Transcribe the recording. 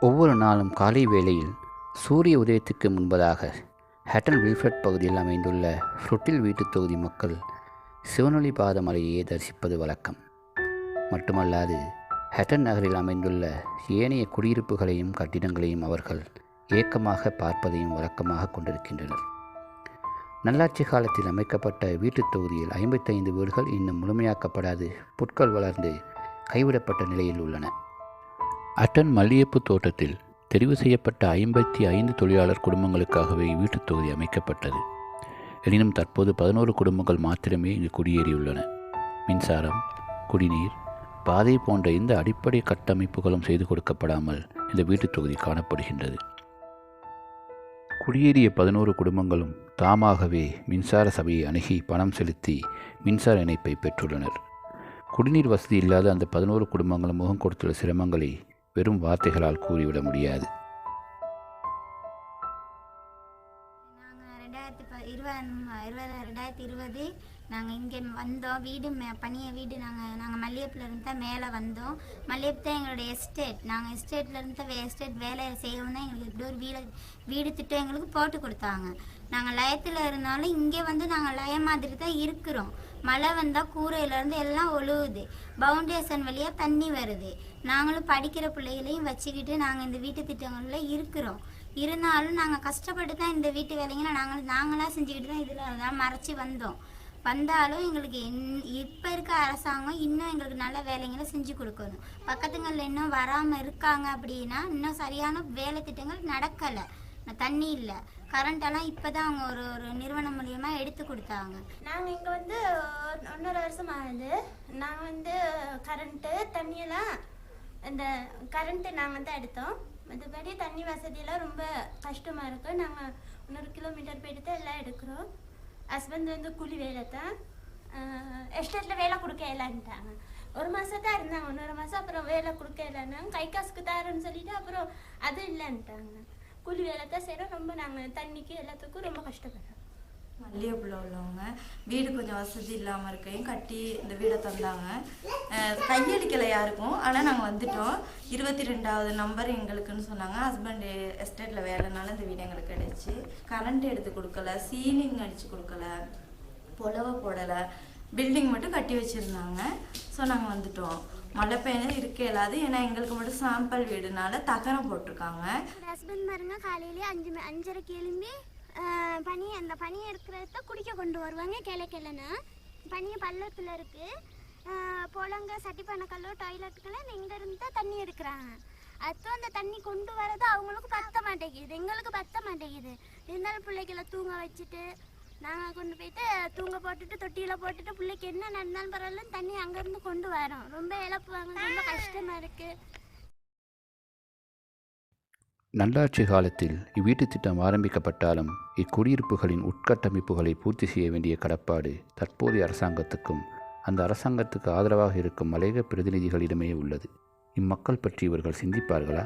ஒவ்வொரு நாளும் காலை வேளையில் சூரிய உதயத்துக்கு முன்பதாக ஹட்டன் வில்ஃபர்ட் பகுதியில் அமைந்துள்ள ஃப்ருட்டில் வீட்டுத் தொகுதி மக்கள் சிவனொளி பாதமலையை தரிசிப்பது வழக்கம். மட்டுமல்லாது ஹட்டன் நகரில் அமைந்துள்ள ஏனைய குடியிருப்புகளையும் கட்டிடங்களையும் அவர்கள் ஏக்கமாக பார்ப்பதையும் வழக்கமாக கொண்டிருக்கின்றனர். நல்லாட்சி காலத்தில் அமைக்கப்பட்ட வீட்டுத் தொகுதியில் ஐம்பத்தைந்து வீடுகள் இன்னும் முழுமையாக்கப்படாது புட்கள் வளர்ந்து கைவிடப்பட்ட நிலையில் உள்ளன. அட்டன் மல்லிகைப்பூ தோட்டத்தில் தெரிவு செய்யப்பட்ட ஐம்பத்தி ஐந்து தொழிலாளர் குடும்பங்களுக்காகவே வீட்டுத் தொகுதி அமைக்கப்பட்டது. எனினும் தற்போது பதினோரு குடும்பங்கள் மாத்திரமே இங்கு குடியேறியுள்ளன. மின்சாரம் குடிநீர் பாதை போன்ற இந்த அடிப்படை கட்டமைப்புகளும் செய்து கொடுக்கப்படாமல் இந்த வீட்டுத் தொகுதி காணப்படுகின்றது. குடியேறிய பதினோரு குடும்பங்களும் தாமாகவே மின்சார சபையை அணுகி பணம் செலுத்தி மின்சார இணைப்பை பெற்றுள்ளனர். குடிநீர் வசதி இல்லாத அந்த பதினோரு குடும்பங்களும் முகம் கொடுத்துள்ள சிரமங்களை வெறும் வார்த்தைகளால் கூறிவிட முடியாது. ரெண்டாயிரத்தி இருபது இருபது ரெண்டாயிரத்தி இருபது நாங்கள் இங்கே வந்தோம். வீடு மே பனிய வீடு நாங்கள் நாங்கள் மல்லிகைப்பூல தான் மேலே வந்தோம். மல்லிகைப்பூ தான் எங்களுடைய எஸ்டேட் நாங்கள் எஸ்டேட்லேருந்து தான் எஸ்டேட் வேலை செய்யவும் தான் எங்களுக்கு இப்படி ஒரு வீடு வீடு திட்டம் எங்களுக்கு போட்டு கொடுத்தாங்க. நாங்கள் லயத்தில் இருந்தாலும் இங்கே வந்து நாங்கள் லயம் மாதிரி தான் இருக்கிறோம். மழை வந்தால் கூரையிலேருந்து எல்லாம் ஒழுகுது பவுண்டேஷன் வழியாக தண்ணி வருது. நாங்களும் படிக்கிற பிள்ளைகளையும் வச்சுக்கிட்டு நாங்கள் இந்த வீட்டு திட்டங்களில் இருக்கிறோம். இருந்தாலும் நாங்கள் கஷ்டப்பட்டு தான் இந்த வீட்டு வேலைங்களை நாங்கள் நாங்களாக செஞ்சுக்கிட்டு தான் இதில் தான் மறைச்சி வந்தோம். வந்தாலும் எங்களுக்கு இப்போ இருக்க அரசாங்கம் இன்னும் எங்களுக்கு நல்ல வேலைங்களை செஞ்சு கொடுக்கணும். பக்கத்துங்களில் இன்னும் வராமல் இருக்காங்க அப்படின்னா இன்னும் சரியான வேலை திட்டங்கள் நடக்கலை. தண்ணி இல்லை. கரண்டெல்லாம் இப்போ தான் அவங்க ஒரு ஒரு நிறுவனம் மூலியமாக எடுத்து கொடுத்தாங்க. நாங்கள் இங்கே வந்து ஒன்றரை வருஷம் ஆகுது நாங்கள் வந்து கரண்ட்டு தண்ணியெல்லாம் இந்த கரண்ட்டு நாங்கள் தான் எடுத்தோம். மற்றபடி தண்ணி வசதியெல்லாம் ரொம்ப கஷ்டமாக இருக்குது நாங்கள் இன்னொரு கிலோமீட்டர் போயிட்டு தான் எல்லாம் எடுக்கிறோம். ஹஸ்பண்ட் வந்து கூலி வேலை தான் எஸ்டேட்டில் வேலை கொடுக்க இல்லான்ட்டாங்க ஒரு மாதம் தான் இருந்தாங்க ஒன்றரை மாதம் அப்புறம் வேலை கொடுக்க இல்லைன்னாங்க கை காசுக்கு தாரன்னு சொல்லிட்டு அப்புறம் அது இல்லைன்ட்டாங்க. கூலி வேலை தான் செய்கிறோம் ரொம்ப நாங்கள் தண்ணிக்கு எல்லாத்துக்கும் ரொம்ப கஷ்டப்படுறோம். மல்லிகைப்பூவில் உள்ளவங்க வீடு கொஞ்சம் வசதி இல்லாமல் இருக்கையும் கட்டி இந்த வீடை தந்தாங்க. கையளிக்கலை யாருக்கும். ஆனால் நாங்கள் வந்துட்டோம். இருபத்தி ரெண்டாவது நம்பர் எங்களுக்குன்னு சொன்னாங்க. ஹஸ்பண்ட் எஸ்டேட்டில் வேலைனால இந்த வீடு எங்களுக்கு கிடச்சி. கரண்ட் எடுத்து கொடுக்கல. சீலிங் அடித்து கொடுக்கல. புலவை போடலை. பில்டிங் மட்டும் கட்டி வச்சுருந்தாங்க. ஸோ நாங்கள் வந்துட்டோம். மழை பெய்யணும் இருக்க இல்லாது ஏன்னா எங்களுக்கு மட்டும் சாம்பிள் வீடுனால தகரம் போட்டிருக்காங்க. ஹஸ்பண்ட் பாருங்க காலையிலே அஞ்சு அஞ்சரைக்கு எழும்பி பனி அந்த பனி எடுக்கிறத குடிக்க கொண்டு வருவாங்க கிளை கிளைன்னு. பனியை பள்ளத்தில் இருக்குது ஆஹ், புலங்க சட்டிப்பானைக்கல்லோ டாய்லெட்டுக்கெல்லாம் இங்கேருந்து தான் தண்ணி எடுக்கிறாங்க. அதுவும் அந்த தண்ணி கொண்டு வரது அவங்களுக்கு பத்த மாட்டேங்குது. எங்களுக்கு பத்த மாட்டேங்குது. இருந்தாலும் பிள்ளைகளை தூங்க வச்சுட்டு நாங்கள் கொண்டு போயிட்டு தூங்க போட்டுட்டு தொட்டியில் போட்டுட்டு பிள்ளைக்கு என்ன நடந்தாலும் பரவாயில்ல தண்ணி அங்கேருந்து கொண்டு வரோம். ரொம்ப இழப்புவாங்க ரொம்ப கஷ்டமாக இருக்குது நல்லாட்சி காலத்தில் இவ்வீட்டு திட்டம் ஆரம்பிக்கப்பட்டாலும் இக்குடியிருப்புகளின் உட்கட்டமைப்புகளை பூர்த்தி செய்ய வேண்டிய கடப்பாடு தற்போதைய அரசாங்கத்துக்கும் அந்த அரசாங்கத்துக்கு ஆதரவாக இருக்கும் மலையக பிரதிநிதிகளிடமே உள்ளது. இம்மக்கள் பற்றி இவர்கள் சிந்திப்பார்களா?